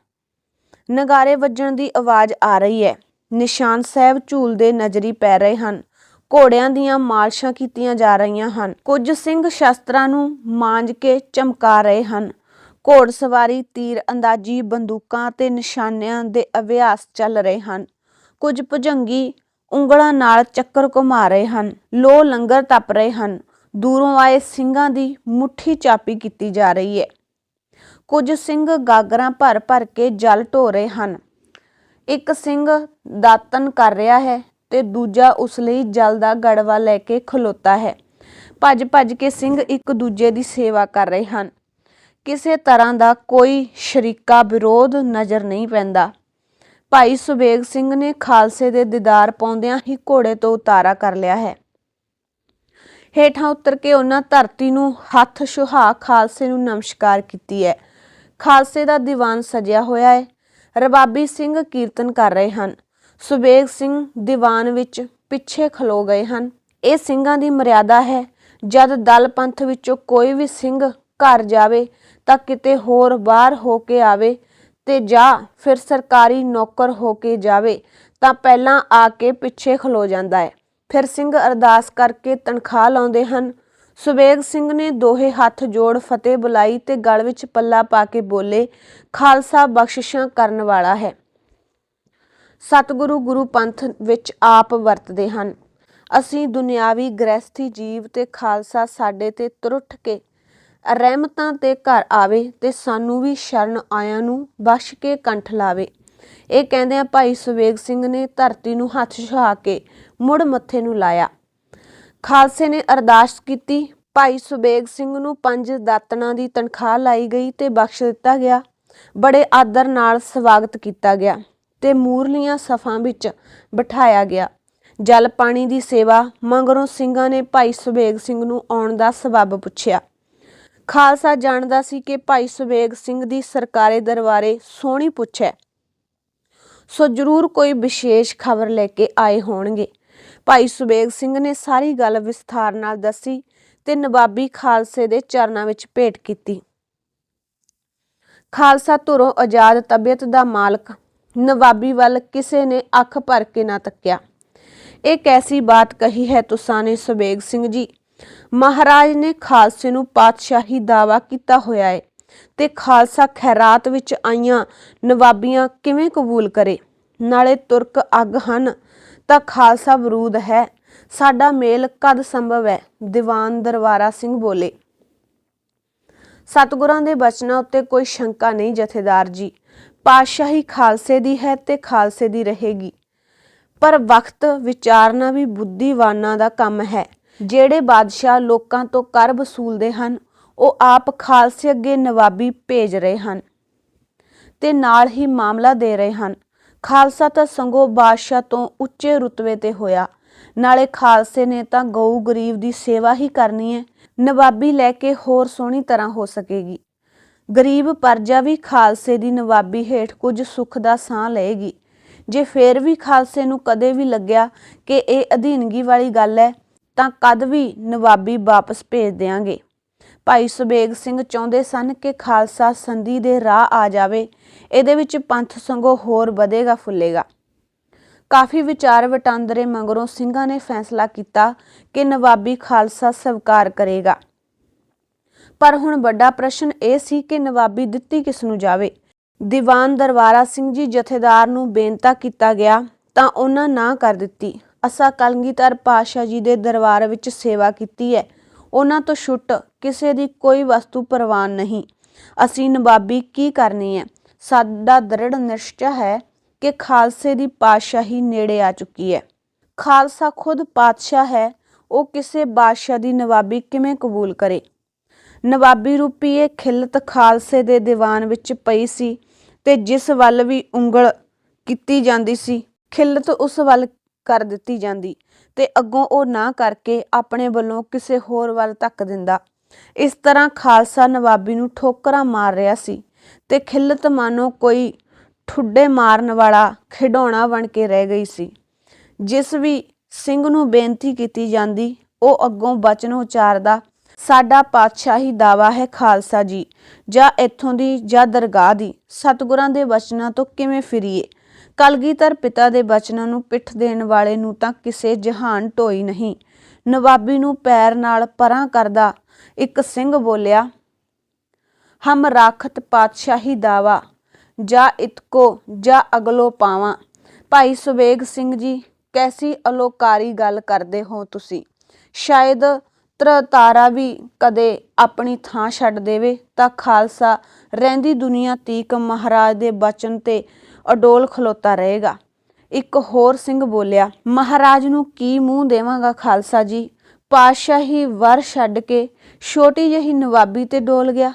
ਨਗਾਰੇ ਵੱਜਣ ਦੀ ਆਵਾਜ਼ ਆ ਰਹੀ ਹੈ। ਨਿਸ਼ਾਨ ਸਾਹਿਬ ਝੂਲਦੇ ਨਜ਼ਰੀ ਪੈ ਰਹੇ ਹਨ। ਘੋੜਿਆਂ ਦੀਆਂ ਮਾਰਸ਼ਾਂ ਕੀਤੀਆਂ ਜਾ ਰਹੀਆਂ ਹਨ। ਕੁਝ ਸਿੰਘ ਸ਼ਸਤਰਾਂ ਨੂੰ ਮਾਂਜ ਕੇ ਚਮਕਾ ਰਹੇ ਹਨ। ਘੋੜਸਵਾਰੀ ਤੀਰ ਅੰਦਾਜ਼ੀ ਬੰਦੂਕਾਂ ਤੇ ਨਿਸ਼ਾਨਿਆਂ ਦੇ ਅਭਿਆਸ ਚੱਲ ਰਹੇ ਹਨ। ਕੁਝ ਭੁਜੰਗੀ ਉਂਗਲਾਂ ਨਾਲ ਚੱਕਰ ਘੁਮਾ ਰਹੇ ਹਨ। ਲੋ ਲੰਗਰ ਤਪ ਰਹੇ ਹਨ। ਦੂਰੋਂ ਆਏ ਸਿੰਘਾਂ ਦੀ ਮੁੱਠੀ ਚਾਪੀ ਕੀਤੀ ਜਾ ਰਹੀ ਹੈ। ਕੁਝ ਸਿੰਘ ਗਾਗਰਾਂ ਭਰ ਭਰ ਕੇ ਜਲ ਢੋ ਰਹੇ ਹਨ। ਇੱਕ ਸਿੰਘ ਦਾਤਨ ਕਰ ਰਿਹਾ ਹੈ ਤੇ ਦੂਜਾ ਉਸ ਲਈ ਜਲ ਦਾ ਗੜਵਾ ਲੈ ਕੇ ਖਲੋਤਾ ਹੈ। ਭੱਜ ਭੱਜ ਕੇ ਸਿੰਘ ਇੱਕ ਦੂਜੇ ਦੀ ਸੇਵਾ ਕਰ ਰਹੇ ਹਨ। ਕਿਸੇ ਤਰ੍ਹਾਂ ਦਾ ਕੋਈ ਸ਼ਰੀਕਾ ਵਿਰੋਧ ਨਜ਼ਰ ਨਹੀਂ ਪੈਂਦਾ। ਭਾਈ ਸੁਬੇਗ ਸਿੰਘ ਨੇ ਖਾਲਸੇ ਦੇ ਦੀਦਾਰ ਪਾਉਂਦਿਆਂ ਹੀ ਘੋੜੇ ਤੋਂ ਉਤਾਰਾ ਕਰ ਲਿਆ ਹੈ। ਹੇਠਾਂ ਉਤਰ ਕੇ ਉਹਨਾਂ ਧਰਤੀ ਨੂੰ ਹੱਥ ਸੁਹਾ ਖਾਲਸੇ ਨੂੰ ਨਮਸਕਾਰ ਕੀਤੀ ਹੈ। ਖਾਲਸੇ ਦਾ ਦੀਵਾਨ ਸਜਿਆ ਹੋਇਆ ਹੈ। ਰਬਾਬੀ ਸਿੰਘ ਕੀਰਤਨ ਕਰ ਰਹੇ ਹਨ। ਸੁਬੇਗ ਸਿੰਘ ਦੀਵਾਨ ਵਿੱਚ ਪਿੱਛੇ ਖਲੋ ਗਏ ਹਨ। ਇਹ ਸਿੰਘਾਂ ਦੀ ਮਰਿਆਦਾ ਹੈ। ਜਦ ਦਲ ਪੰਥ ਵਿੱਚੋਂ ਕੋਈ ਵੀ ਸਿੰਘ ਘਰ ਜਾਵੇ ਤਾਂ ਕਿਤੇ ਹੋਰ ਬਾਹਰ ਹੋ ਕੇ ਆਵੇ ਤੇ ਜਾਂ ਫਿਰ ਸਰਕਾਰੀ ਨੌਕਰ ਹੋ ਕੇ ਜਾਵੇ ਤਾਂ ਪਹਿਲਾਂ ਆ ਕੇ ਪਿੱਛੇ ਖਲੋ ਜਾਂਦਾ ਹੈ। ਫਿਰ ਸਿੰਘ ਅਰਦਾਸ ਕਰਕੇ ਤਨਖਾਹ ਲਾਉਂਦੇ ਹਨ। ਸੁਬੇਗ ਸਿੰਘ ਨੇ ਦੋਹੇ ਹੱਥ ਜੋੜ ਫਤਿਹ ਬੁਲਾਈ ਤੇ ਗਲ ਵਿੱਚ ਪੱਲਾ ਪਾ ਕੇ ਬੋਲੇ ਖਾਲਸਾ ਬਖਸ਼ਿਸ਼ਾਂ ਕਰਨ ਵਾਲਾ ਹੈ। ਸਤਿਗੁਰੂ ਗੁਰੂ ਪੰਥ ਵਿੱਚ ਆਪ ਵਰਤਦੇ ਹਨ। ਅਸੀਂ ਦੁਨਿਆਵੀ ਗ੍ਰਸਥੀ ਜੀਵ ਤੇ ਖਾਲਸਾ ਸਾਡੇ ਤੇ ਤਰੁੱਠ ਕੇ ਰਹਿਮਤਾਂ ਤੇ ਘਰ ਆਵੇ ਤੇ ਸਾਨੂੰ ਵੀ ਸ਼ਰਨ ਆਇਆਂ ਨੂੰ ਬਖਸ਼ ਕੇ ਕੰਠ ਲਾਵੇ। ਇਹ ਕਹਿੰਦੇ ਆ ਭਾਈ ਸੁਵੇਗ ਸਿੰਘ ਨੇ ਧਰਤੀ ਨੂੰ ਹੱਥ ਛੁਹਾ ਕੇ ਮੁੜ ਮੱਥੇ ਨੂੰ ਲਾਇਆ। ਖਾਲਸੇ ਨੇ ਅਰਦਾਸ ਕੀਤੀ, ਭਾਈ ਸੁਬੇਗ ਸਿੰਘ ਨੂੰ ਪੰਜ ਦਾਤਨਾਂ ਦੀ ਤਨਖਾਹ ਲਾਈ ਗਈ ਤੇ ਬਖਸ਼ ਦਿੱਤਾ ਗਿਆ। ਬੜੇ ਆਦਰ ਨਾਲ ਸਵਾਗਤ ਕੀਤਾ ਗਿਆ ਤੇ ਮੂਰਲੀਆਂ ਸਫਾਂ ਵਿੱਚ ਬਿਠਾਇਆ ਗਿਆ। ਜਲ ਪਾਣੀ ਦੀ ਸੇਵਾ ਮੰਗਰੋਂ ਸਿੰਘਾਂ ਨੇ ਭਾਈ ਸੁਬੇਗ ਸਿੰਘ ਨੂੰ ਆਉਣ ਦਾ ਸਬਬ ਪੁੱਛਿਆ। ਖਾਲਸਾ ਜਾਣਦਾ ਸੀ ਕਿ ਭਾਈ ਸੁਬੇਗ ਸਿੰਘ ਦੀ ਸਰਕਾਰੇ ਦਰਬਾਰੇ ਸੋਹਣੀ ਪੁੱਛ ਹੈ। ਸੋ ਜ਼ਰੂਰ ਕੋਈ ਵਿਸ਼ੇਸ਼ ਖਬਰ ਲੈ ਕੇ ਆਏ ਹੋਣਗੇ। ਭਾਈ ਸੁਬੇਗ ਸਿੰਘ ਨੇ ਸਾਰੀ ਗੱਲ ਵਿਸਥਾਰ ਨਾਲ ਦੱਸੀ ਤੇ ਨਵਾਬੀ ਖਾਲਸੇ ਦੇ ਚਰਨਾਂ ਵਿੱਚ ਭੇਟ ਕੀਤੀ। ਖਾਲਸਾ ਧੁਰੋਂ ਆਜ਼ਾਦ ਤਬੀਅਤ ਦਾ ਮਾਲਕ ਨਵਾਬੀ ਵੱਲ ਕਿਸੇ ਨੇ ਅੱਖ ਭਰ ਕੇ ਨਾ ਤੱਕਿਆ। ਇਹ ਕੈਸੀ ਬਾਤ ਕਹੀ ਹੈ ਤੁਸਾਂ ਨੇ ਸੁਬੇਗ ਸਿੰਘ ਜੀ? ਮਹਾਰਾਜ ਨੇ ਖਾਲਸੇ ਨੂੰ ਪਾਤਸ਼ਾਹੀ ਦਾਵਾ ਕੀਤਾ ਹੋਇਆ ਹੈ ਤੇ ਖਾਲਸਾ ਖੈਰਾਤ ਵਿੱਚ ਆਈਆਂ ਨਵਾਬੀਆਂ ਕਿਵੇਂ ਕਬੂਲ ਕਰੇ? ਨਾਲੇ ਤੁਰਕ ਅੱਗ ਹਨ ਤਾਂ ਖਾਲਸਾ ਬਰੂਦ ਹੈ, ਸਾਡਾ ਮੇਲ ਕਦ ਸੰਭਵ ਹੈ? ਦੀਵਾਨ ਦਰਬਾਰਾ ਸਿੰਘ ਬੋਲੇ। ਸਤਿਗੁਰਾਂ ਦੇ ਬਚਨਾਂ ਉੱਤੇ ਕੋਈ ਸ਼ੰਕਾ ਨਹੀਂ, ਜਥੇਦਾਰ ਜੀ। ਪਾਤਸ਼ਾਹੀ ਖਾਲਸੇ ਦੀ ਹੈ ਤੇ ਖਾਲਸੇ ਦੀ ਰਹੇਗੀ। ਪਰ ਵਕਤ, ਵਿਚਾਰਨਾ ਵੀ ਬੁੱਧੀਵਾਨਾਂ ਦਾ ਕੰਮ ਹੈ। ਜਿਹੜੇ ਬਾਦਸ਼ਾਹ ਲੋਕਾਂ ਤੋਂ ਕਰ ਵਸੂਲਦੇ ਹਨ, ਉਹ ਆਪ ਖਾਲਸੇ ਅੱਗੇ ਨਵਾਬੀ ਭੇਜ ਰਹੇ ਹਨ ਤੇ ਨਾਲ ਹੀ ਮਾਮਲਾ ਦੇ ਰਹੇ ਹਨ। ਖਾਲਸਾ ਤਾਂ ਸੰਗੋ ਬਾਦਸ਼ਾਹ ਤੋਂ ਉੱਚੇ ਰੁਤਬੇ ਤੇ ਹੋਇਆ। ਨਾਲੇ ਖਾਲਸੇ ਨੇ ਤਾਂ ਗਊ ਗਰੀਬ ਦੀ ਸੇਵਾ ਹੀ ਕਰਨੀ ਹੈ। ਨਵਾਬੀ ਲੈ ਕੇ ਹੋਰ ਸੋਹਣੀ ਤਰ੍ਹਾਂ ਹੋ ਸਕੇਗੀ। ਗਰੀਬ ਪਰਜਾ ਵੀ ਖਾਲਸੇ ਦੀ ਨਵਾਬੀ ਹੇਠ ਕੁਝ ਸੁੱਖ ਦਾ ਸਾਹ ਲਏਗੀ। ਜੇ ਫੇਰ ਵੀ ਖਾਲਸੇ ਨੂੰ ਕਦੇ ਵੀ ਲੱਗਿਆ ਕਿ ਇਹ ਅਧੀਨਗੀ ਵਾਲੀ ਗੱਲ ਹੈ, ਤਾਂ ਕਦ ਵੀ ਨਵਾਬੀ ਵਾਪਸ ਭੇਜ ਦੇਾਂਗੇ ਭਾਈ ਸੁਬੇਗ ਸਿੰਘ ਚਾਹੁੰਦੇ ਸਨ ਕਿ ਖਾਲਸਾ ਸੰਧੀ ਦੇ ਰਾਹ ਆ ਜਾਵੇ, ਇਹਦੇ ਵਿੱਚ ਪੰਥ ਸੰਗੋ ਹੋਰ ਵਧੇਗਾ ਫੁੱਲੇਗਾ। ਕਾਫੀ ਵਿਚਾਰ ਵਟਾਂਦਰੇ ਮਗਰੋਂ ਸਿੰਘਾਂ ਨੇ ਫੈਸਲਾ ਕੀਤਾ ਕਿ ਨਵਾਬੀ ਖਾਲਸਾ ਸਵੀਕਾਰ ਕਰੇਗਾ। ਪਰ ਹੁਣ ਵੱਡਾ ਪ੍ਰਸ਼ਨ ਇਹ ਸੀ ਕਿ ਨਵਾਬੀ ਦਿੱਤੀ ਕਿਸ ਨੂੰ ਜਾਵੇ? ਦੀਵਾਨ ਦਰਬਾਰਾ ਸਿੰਘ ਜੀ ਜਥੇਦਾਰ ਨੂੰ ਬੇਨਤਾ ਕੀਤਾ ਗਿਆ ਤਾਂ ਉਹਨਾਂ ਨਾ ਕਰ ਦਿੱਤੀ। ਅਸਾ ਕਲਗੀਧਰ ਪਾਸ਼ਾ ਜੀ ਦੇ ਦਰਬਾਰ ਵਿੱਚ ਸੇਵਾ ਕੀਤੀ ਹੈ। ਉਹਨਾਂ ਤੋਂ ਛੁੱਟ ਕਿਸੇ ਦੀ ਕੋਈ ਵਸਤੂ ਪ੍ਰਵਾਨ ਨਹੀਂ। ਅਸੀਂ ਨਵਾਬੀ ਕੀ ਕਰਨੀ ਹੈ? ਸਾਡਾ ਦ੍ਰਿੜ ਨਿਸ਼ਚਾ ਹੈ ਕਿ ਖਾਲਸੇ ਦੀ ਪਾਤਸ਼ਾਹੀ ਨੇੜੇ ਆ ਚੁੱਕੀ ਹੈ। ਖਾਲਸਾ ਖੁਦ ਪਾਤਸ਼ਾਹ ਹੈ, ਉਹ ਕਿਸੇ ਬਾਦਸ਼ਾਹ ਦੀ ਨਵਾਬੀ ਕਿਵੇਂ ਕਬੂਲ ਕਰੇ? ਨਵਾਬੀ ਰੂਪੀ ਇਹ ਖਿਲਤ ਖਾਲਸੇ ਦੇ ਦੀਵਾਨ ਵਿੱਚ ਪਈ ਸੀ ਤੇ ਜਿਸ ਵੱਲ ਵੀ ਉਂਗਲ ਕੀਤੀ ਜਾਂਦੀ ਸੀ, ਖਿਲਤ ਉਸ ਵੱਲ ਕਰ ਦਿੱਤੀ ਜਾਂਦੀ ਤੇ ਅੱਗੋਂ ਉਹ ਨਾ ਕਰਕੇ ਆਪਣੇ ਵੱਲੋਂ ਕਿਸੇ ਹੋਰ ਵੱਲ ਧੱਕ ਦਿੰਦਾ। ਇਸ ਤਰ੍ਹਾਂ ਖਾਲਸਾ ਨਵਾਬੀ ਨੂੰ ਠੋਕਰਾਂ ਮਾਰ ਰਿਹਾ ਸੀ ਤੇ ਖਿਲਤ ਮਾਨੋ ਕੋਈ ਠੁੱਡੇ ਮਾਰਨ ਵਾਲਾ ਖਿਡੌਣਾ ਬਣ ਕੇ ਰਹਿ ਗਈ ਸੀ। ਜਿਸ ਵੀ ਸਿੰਘ ਨੂੰ ਬੇਨਤੀ ਕੀਤੀ ਜਾਂਦੀ, ਉਹ ਅੱਗੋਂ ਬਚਨ ਉਚਾਰਦਾ, ਸਾਡਾ ਪਾਤਸ਼ਾਹੀ ਦਾਵਾ ਹੈ ਖਾਲਸਾ ਜੀ, ਜਾਂ ਇੱਥੋਂ ਦੀ, ਜਾਂ ਦਰਗਾਹ ਦੀ। ਸਤਿਗੁਰਾਂ ਦੇ ਬਚਨਾਂ ਤੋਂ ਕਿਵੇਂ ਫਿਰੀਏ? ਕਲਗੀਧਰ ਪਿਤਾ ਦੇ ਬਚਨਾਂ ਨੂੰ ਪਿੱਠ ਦੇਣ ਵਾਲੇ ਨੂੰ ਤਾਂ ਕਿਸੇ ਜਹਾਨ ਢੋਈ ਨਹੀਂ। ਨਵਾਬੀ ਨੂੰ ਪੈਰ ਨਾਲ ਪਰਾਂ ਕਰਦਾ ਇੱਕ ਸਿੰਘ ਬੋਲਿਆ, ਹਮ ਰਾਖਤ ਪਾਤਸ਼ਾਹੀ ਦਾਵਾ ਜਾ ਇਤਕੋ, ਜਾਂ ਅਗਲੋ ਪਾਵਾਂ। ਭਾਈ ਸੁਬੇਗ ਸਿੰਘ ਜੀ, ਕੈਸੀ ਅਲੋਕਾਰੀ ਗੱਲ ਕਰਦੇ ਹੋ ਤੁਸੀਂ? ਸ਼ਾਇਦ ਤਰਤਾਰਾ ਵੀ ਕਦੇ ਆਪਣੀ ਥਾਂ ਛੱਡ ਦੇਵੇ ਤਾਂ ਖਾਲਸਾ ਰਹਿੰਦੀ ਦੁਨੀਆ ਤੀਕ ਮਹਾਰਾਜ ਦੇ ਬਚਨ ਤੇ ਅਡੋਲ ਖਲੋਤਾ ਰਹੇਗਾ। ਇੱਕ ਹੋਰ ਸਿੰਘ ਬੋਲਿਆ, ਮਹਾਰਾਜ ਨੂੰ ਕੀ ਮੂੰਹ ਦੇਵਾਂਗਾ ਖਾਲਸਾ ਜੀ? ਪਾਤਸ਼ਾਹੀ ਵਰ ਛੱਡ ਕੇ ਛੋਟੀ ਜਿਹੀ ਨਵਾਬੀ ਤੇ ਡੋਲ ਗਿਆ।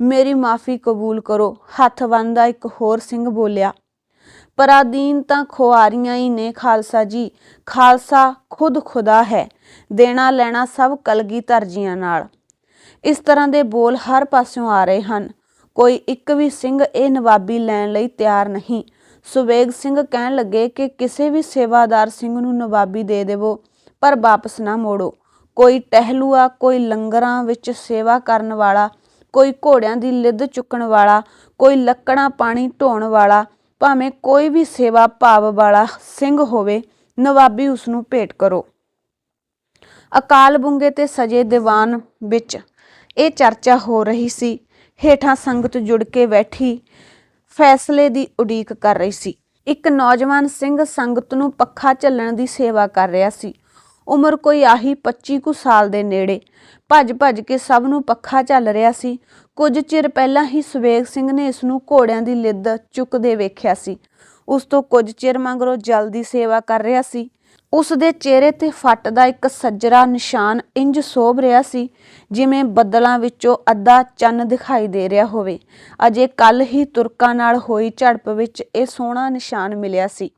ਮੇਰੀ ਮਾਫੀ ਕਬੂਲ ਕਰੋ। ਹੱਥ ਬੰਨਦਾ ਇੱਕ ਹੋਰ ਸਿੰਘ ਬੋਲਿਆ ਪਰਾਦੀਨ ਤਾਂ ਖੁਆਰੀਆਂ ਹੀ ਨੇ ਖਾਲਸਾ ਜੀ। ਖਾਲਸਾ ਖੁਦ ਖੁਦਾ ਹੈ। ਦੇਣਾ ਲੈਣਾ ਸਭ ਕਲਗੀ ਜੀਆਂ ਨਾਲ। ਇਸ ਤਰ੍ਹਾਂ ਦੇ ਬੋਲ ਹਰ ਪਾਸਿਓਂ ਆ ਰਹੇ ਹਨ। ਕੋਈ ਇੱਕ ਵੀ ਸਿੰਘ ਇਹ ਨਵਾਬੀ ਲੈਣ ਲਈ ਤਿਆਰ ਨਹੀਂ। ਸੁਬੇਗ ਸਿੰਘ ਕਹਿਣ ਲੱਗੇ ਕਿ ਕਿਸੇ ਵੀ ਸੇਵਾਦਾਰ ਸਿੰਘ ਨੂੰ ਨਵਾਬੀ ਦੇ ਦੇਵੋ, ਪਰ ਵਾਪਸ ਨਾ ਮੋੜੋ। ਕੋਈ ਟਹਿਲੂਆ, ਕੋਈ ਲੰਗਰਾਂ ਵਿੱਚ ਸੇਵਾ ਕਰਨ ਵਾਲਾ ਕੋਈ ਘੋੜਿਆਂ ਦੀ ਲਿੱਦ ਚੁੱਕਣ ਵਾਲਾ, ਕੋਈ ਲੱਕੜਾਂ ਪਾਣੀ ਢੋਣ ਵਾਲਾ, ਭਾਵੇਂ ਕੋਈ ਵੀ ਸੇਵਾ ਭਾਵ ਵਾਲਾ ਸਿੰਘ ਹੋਵੇ, ਨਵਾਬੀ ਉਸ ਨੂੰ ਭੇਟ ਕਰੋ। ਅਕਾਲ ਬੁੰਗੇ ਤੇ ਸਜੇ ਦੀਵਾਨ ਵਿੱਚ ਇਹ ਚਰਚਾ ਹੋ ਰਹੀ ਸੀ। ਹੇਠਾਂ ਸੰਗਤ ਜੁੜ ਕੇ ਬੈਠੀ, ਫੈਸਲੇ ਦੀ ਉਡੀਕ ਕਰ ਰਹੀ ਸੀ। ਇੱਕ ਨੌਜਵਾਨ ਸਿੰਘ ਸੰਗਤ ਨੂੰ ਪੱਖਾ ਝੱਲਣ ਦੀ ਸੇਵਾ ਕਰ ਰਿਹਾ ਸੀ। ਉਮਰ ਕੋਈ ਆਹੀ 25 ਕੁ ਸਾਲ ਦੇ ਨੇੜੇ। ਭੱਜ ਭੱਜ ਕੇ ਸਭ ਨੂੰ ਪੱਖਾ ਝੱਲ ਰਿਹਾ ਸੀ। ਕੁਝ ਚਿਰ ਪਹਿਲਾਂ ਹੀ ਸਵੇਗ ਸਿੰਘ ਨੇ ਇਸ ਨੂੰ ਘੋੜਿਆਂ ਦੀ ਲਿੱਦ ਚੁੱਕਦੇ ਵੇਖਿਆ ਸੀ। ਉਸ ਤੋਂ ਕੁਝ ਚਿਰ ਮਗਰੋਂ ਜਲਦੀ ਸੇਵਾ ਕਰ ਰਿਹਾ ਸੀ। ਉਸ ਦੇ ਚਿਹਰੇ ਤੇ ਫੱਟ ਦਾ ਇੱਕ ਸੱਜਰਾ ਨਿਸ਼ਾਨ ਇੰਜ ਸੋਭ ਰਿਹਾ ਸੀ, ਜਿਵੇਂ ਬੱਦਲਾਂ ਵਿੱਚੋਂ ਅੱਧਾ ਚੰਨ ਦਿਖਾਈ ਦੇ ਰਿਹਾ ਹੋਵੇ। ਅਜੇ ਕੱਲ ਹੀ ਤੁਰਕਾਂ ਨਾਲ ਹੋਈ ਝੜਪ ਵਿੱਚ ਇਹ ਸੋਹਣਾ ਨਿਸ਼ਾਨ ਮਿਲਿਆ ਸੀ।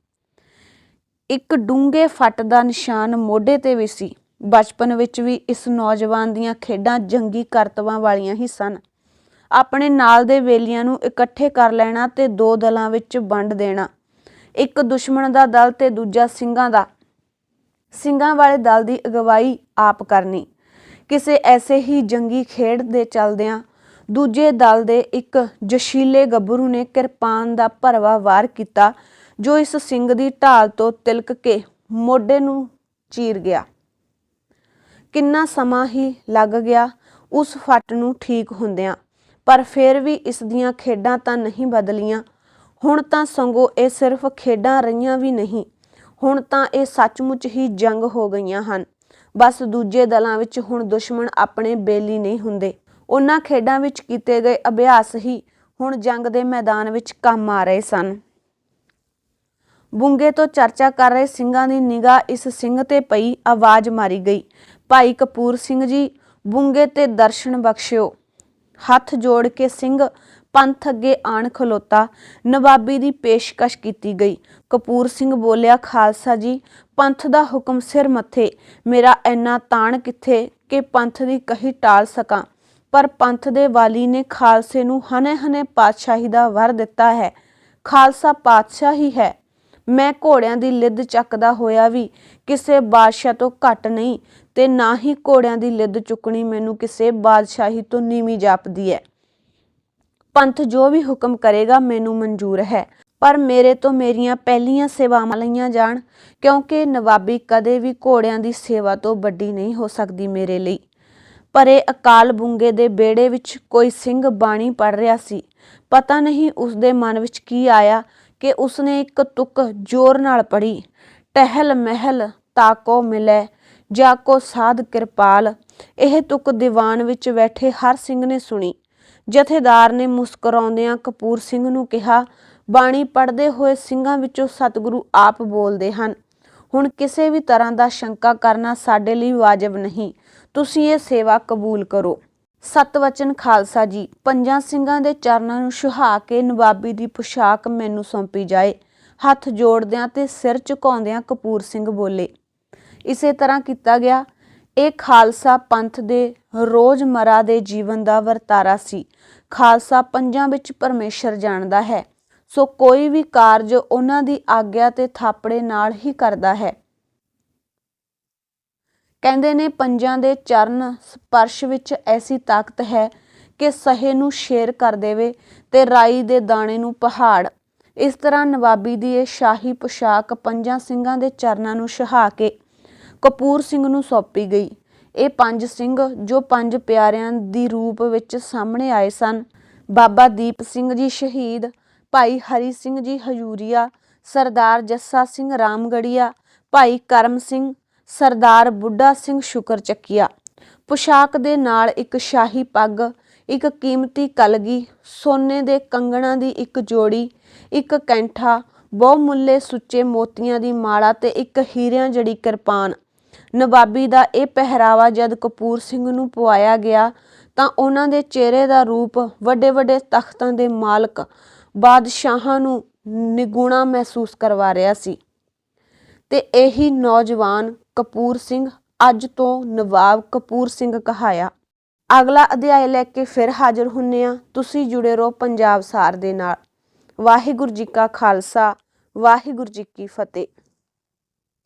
ਇੱਕ ਡੂੰਘੇ ਫੱਟ ਦਾ ਨਿਸ਼ਾਨ ਮੋਢੇ ਤੇ ਵੀ ਸੀ। ਬਚਪਨ ਵਿੱਚ ਵੀ ਇਸ ਨੌਜਵਾਨ ਦੀਆਂ ਖੇਡਾਂ ਜੰਗੀ ਕਰਤਵਾਂ ਵਾਲੀਆਂ ਹੀ ਸਨ। ਆਪਣੇ ਨਾਲ ਦੇ ਵੇਲੀਆਂ ਨੂੰ ਇਕੱਠੇ ਕਰ ਲੈਣਾ ਤੇ ਦੋ ਦਲਾਂ ਵਿੱਚ ਵੰਡ ਦੇਣਾ। ਇੱਕ ਦੁਸ਼ਮਣ ਦਾ ਦਲ ਤੇ ਦੂਜਾ ਸਿੰਘਾਂ ਦਾ। ਸਿੰਘਾਂ ਵਾਲੇ ਦਲ ਦੀ ਅਗਵਾਈ ਆਪ ਕਰਨੀ। ਕਿਸੇ ਐਸੇ ਹੀ ਜੰਗੀ ਖੇਡ ਦੇ ਚਲਦਿਆਂ ਦੂਜੇ ਦਲ ਦੇ ਇੱਕ ਜਸ਼ੀਲੇ ਗੱਭਰੂ ਨੇ ਕਿਰਪਾਨ ਦਾ ਭਰਵਾ ਵਾਰ ਕੀਤਾ ਜੋ ਇਸ ਸਿੰਘ ਦੀ ਢਾਲ ਤੋਂ ਤਿਲਕ ਕੇ ਮੋਢੇ ਨੂੰ ਚੀਰ ਗਿਆ। ਕਿੰਨਾ ਸਮਾਂ ਹੀ ਲੱਗ ਗਿਆ ਉਸ ਫੱਟ ਨੂੰ ਠੀਕ ਹੁੰਦਿਆਂ, ਪਰ ਫਿਰ ਵੀ ਇਸ ਦੀਆਂ ਖੇਡਾਂ ਤਾਂ ਨਹੀਂ ਬਦਲੀਆਂ। ਹੁਣ ਤਾਂ ਸੰਗੋ ਇਹ ਸਿਰਫ ਖੇਡਾਂ ਰਹੀਆਂ ਵੀ ਨਹੀਂ, ਹੁਣ ਤਾਂ ਇਹ ਸੱਚਮੁੱਚ ਹੀ ਜੰਗ ਹੋ ਗਈਆਂ ਹਨ। ਬਸ ਦੂਜੇ ਦਲਾਂ ਵਿੱਚ ਹੁਣ ਦੁਸ਼ਮਣ ਆਪਣੇ ਬੇਲੀ ਨਹੀਂ ਹੁੰਦੇ। ਉਹਨਾਂ ਖੇਡਾਂ ਵਿੱਚ ਕੀਤੇ ਗਏ ਅਭਿਆਸ ਹੀ ਹੁਣ ਜੰਗ ਦੇ ਮੈਦਾਨ ਵਿੱਚ ਕੰਮ ਆ ਰਹੇ ਸਨ। ਬੁੰਗੇ ਤੋਂ ਚਰਚਾ ਕਰ ਰਹੇ ਸਿੰਘਾਂ ਦੀ ਨਿਗਾਹ ਇਸ ਸਿੰਘ ਤੇ ਪਈ ਆਵਾਜ਼ ਮਾਰੀ ਗਈ। ਭਾਈ ਕਪੂਰ ਸਿੰਘ ਜੀ, ਬੁੰਗੇ ਤੇ ਦਰਸ਼ਨ ਬਖਸ਼ਿਓ। ਹੱਥ ਜੋੜ ਕੇ ਸਿੰਘ ਪੰਥ ਅੱਗੇ ਆਣ ਖਲੋਤਾ, ਨਵਾਬੀ ਦੀ ਪੇਸ਼ਕਸ਼ ਕੀਤੀ ਗਈ। ਕਪੂਰ ਸਿੰਘ ਬੋਲਿਆ, ਖਾਲਸਾ ਜੀ, ਪੰਥ ਦਾ ਹੁਕਮ ਸਿਰ ਮੱਥੇ। ਮੇਰਾ ਇੰਨਾ ਤਾਣ ਕਿੱਥੇ ਕਿ ਪੰਥ ਦੀ ਕਹੀ ਟਾਲ ਸਕਾਂ। ਪਰ ਪੰਥ ਦੇ ਵਾਲੀ ਨੇ ਖਾਲਸੇ ਨੂੰ ਹਨੇ ਹਨੇ ਪਾਤਸ਼ਾਹੀ ਦਾ ਵਰ ਦਿੱਤਾ ਹੈ। ਖਾਲਸਾ ਪਾਤਸ਼ਾਹ ਹੀ ਹੈ। ਮੈਂ ਘੋੜਿਆਂ ਦੀ ਲਿੱਦ ਚੱਕਦਾ ਹੋਇਆ ਵੀ ਕਿਸੇ ਬਾਦਸ਼ਾਹ ਤੋਂ ਘੱਟ ਨਹੀਂ ਤੇ ਨਾ ਹੀ ਘੋੜਿਆਂ ਦੀ ਲਿੱਦ ਚੁੱਕਣੀ ਮੈਨੂੰ ਕਿਸੇ ਬਾਦਸ਼ਾਹੀ ਤੋਂ ਨੀਵੀਂ ਜਾਪਦੀ ਹੈ ਪੰਥ ਜੋ ਵੀ ਹੁਕਮ ਕਰੇਗਾ ਮੈਨੂੰ ਮਨਜ਼ੂਰ ਹੈ, ਪਰ ਮੇਰੇ ਤੋਂ ਮੇਰੀਆਂ ਪਹਿਲੀਆਂ ਸੇਵਾਵਾਂ ਲਈਆਂ ਜਾਣ, ਕਿਉਂਕਿ ਨਵਾਬੀ ਕਦੇ ਵੀ ਘੋੜਿਆਂ ਦੀ ਸੇਵਾ ਤੋਂ ਵੱਡੀ ਨਹੀਂ ਹੋ ਸਕਦੀ ਮੇਰੇ ਲਈ। ਪਰ ਅਕਾਲ ਬੁੰਗੇ ਦੇ ਬੇੜੇ ਵਿੱਚ ਕੋਈ ਸਿੰਘ ਬਾਣੀ ਪੜ ਰਿਹਾ ਸੀ, ਪਤਾ ਨਹੀਂ ਉਸ ਦੇ ਮਨ ਵਿੱਚ ਕੀ ਆਇਆ ਕਿ ਉਸਨੇ ਇੱਕ ਤੁਕ ਜ਼ੋਰ ਨਾਲ ਪੜੀ ਟਹਿਲ ਮਹਿਲ ਤਾਕੋ ਮਿਲੇ, ਜਾ ਕੋ ਸਾਧ ਕਿਰਪਾਲ। ਇਹ ਤੁਕ ਦੀਵਾਨ ਵਿੱਚ ਬੈਠੇ ਹਰ ਸਿੰਘ ਨੇ ਸੁਣੀ। ਜਥੇਦਾਰ ਨੇ ਮੁਸਕਰਾਉਂਦਿਆਂ ਕਪੂਰ ਸਿੰਘ ਨੂੰ ਕਿਹਾ, ਬਾਣੀ ਪੜ੍ਹਦੇ ਹੋਏ ਸਿੰਘਾਂ ਵਿੱਚੋਂ ਸਤਿਗੁਰੂ ਆਪ ਬੋਲਦੇ ਹਨ। ਹੁਣ ਕਿਸੇ ਵੀ ਤਰ੍ਹਾਂ ਦਾ ਸ਼ੰਕਾ ਕਰਨਾ ਸਾਡੇ ਲਈ ਵਾਜਬ ਨਹੀਂ। ਤੁਸੀਂ ਇਹ ਸੇਵਾ ਕਬੂਲ ਕਰੋ। ਸਤਵਚਨ ਖਾਲਸਾ ਜੀ। ਪੰਜਾਂ ਸਿੰਘਾਂ ਦੇ ਚਰਨਾਂ ਨੂੰ ਛੁਹਾ ਕੇ ਨਵਾਬੀ ਦੀ ਪੁਸ਼ਾਕ ਮੈਨੂੰ ਸੌਂਪੀ ਜਾਏ। ਹੱਥ ਜੋੜਦਿਆਂ ਤੇ ਸਿਰ ਝੁਕਾਉਂਦਿਆਂ ਕਪੂਰ ਸਿੰਘ ਬੋਲੇ। ਇਸੇ ਤਰ੍ਹਾਂ ਕੀਤਾ ਗਿਆ। ਇਹ ਖਾਲਸਾ ਪੰਥ ਦੇ ਰੋਜ਼ਮਰਾ ਦੇ ਜੀਵਨ ਦਾ ਵਰਤਾਰਾ ਸੀ। ਖਾਲਸਾ ਪੰਜਾਂ ਵਿੱਚ ਪਰਮੇਸ਼ਰ ਜਾਣਦਾ ਹੈ। ਸੋ ਕੋਈ ਵੀ ਕਾਰਜ ਉਹਨਾਂ ਦੀ ਆਗਿਆ ਤੇ ਥਾਪੜੇ ਨਾਲ ਹੀ ਕਰਦਾ ਹੈ। ਕਹਿੰਦੇ ਨੇ ਪੰਜਾਂ ਦੇ ਚਰਨ ਸਪਰਸ਼ ਵਿੱਚ ਐਸੀ ਤਾਕਤ ਹੈ ਕਿ ਸਹੇ ਨੂੰ ਸ਼ੇਰ ਕਰ ਦੇਵੇ ਤੇ ਰਾਈ ਦੇ ਦਾਣੇ ਨੂੰ ਪਹਾੜ। ਇਸ ਤਰ੍ਹਾਂ ਨਵਾਬੀ ਦੀ ਇਹ ਸ਼ਾਹੀ ਪੁਸ਼ਾਕ ਪੰਜਾਂ ਸਿੰਘਾਂ ਦੇ ਚਰਨਾਂ ਨੂੰ ਛਹਾ ਕੇ ਕਪੂਰ ਸਿੰਘ ਨੂੰ ਸੌਂਪੀ ਗਈ। ਇਹ ਪੰਜ ਸਿੰਘ ਜੋ ਪੰਜ ਪਿਆਰਿਆਂ ਦੀ ਰੂਪ ਵਿੱਚ ਸਾਹਮਣੇ ਆਏ ਸਨ। ਬਾਬਾ ਦੀਪ ਸਿੰਘ ਜੀ ਸ਼ਹੀਦ, ਭਾਈ ਹਰੀ ਸਿੰਘ ਜੀ ਹਜੂਰੀਆ, ਸਰਦਾਰ ਜੱਸਾ ਸਿੰਘ ਰਾਮਗੜੀਆ, ਭਾਈ ਕਰਮ ਸਿੰਘ ਸਰਦਾਰ ਬੁੱਢਾ ਸਿੰਘ ਸ਼ੁਕਰ ਚੱਕੀਆ। ਪੁਸ਼ਾਕ ਦੇ ਨਾਲ ਇੱਕ ਸ਼ਾਹੀ ਪੱਗ, ਇੱਕ ਕੀਮਤੀ ਕਲਗੀ, ਸੋਨੇ ਦੇ ਕੰਗਣਾਂ ਦੀ ਇੱਕ ਜੋੜੀ, ਇੱਕ ਕੈਂਠਾ, ਬਹੁਮੁੱਲੇ ਸੁੱਚੇ ਮੋਤੀਆਂ ਦੀ ਮਾਲਾ ਤੇ ਇੱਕ ਹੀਰਿਆਂ ਜੜੀ ਕਿਰਪਾਨ। ਨਵਾਬੀ ਦਾ ਇਹ ਪਹਿਰਾਵਾ ਜਦ ਕਪੂਰ ਸਿੰਘ ਨੂੰ ਪਵਾਇਆ ਗਿਆ, ਤਾਂ ਉਹਨਾਂ ਦੇ ਚਿਹਰੇ ਦਾ ਰੂਪ ਵੱਡੇ ਵੱਡੇ ਤਖਤਾਂ ਦੇ ਮਾਲਕ ਬਾਦਸ਼ਾਹਾਂ ਨੂੰ ਨਿਗੁਣਾ ਮਹਿਸੂਸ ਕਰਵਾ ਰਿਹਾ ਸੀ। ਤੇ ਇਹੀ ਨੌਜਵਾਨ ਕਪੂਰ ਸਿੰਘ ਅੱਜ ਤੋਂ ਨਵਾਬ ਕਪੂਰ ਸਿੰਘ ਕਹਾਇਆ। ਅਗਲਾ ਅਧਿਆਇ ਲੈ ਕੇ ਫਿਰ ਹਾਜ਼ਰ ਹੁੰਨੇ ਆ। ਤੁਸੀਂ ਜੁੜੇ ਰਹੋ ਪੰਜਾਬ ਸਾਰ ਦੇ ਨਾਲ। ਵਾਹਿਗੁਰੂ ਜੀ ਕਾ ਖਾਲਸਾ, ਵਾਹਿਗੁਰੂ ਜੀ ਕੀ ਫਤਿਹ।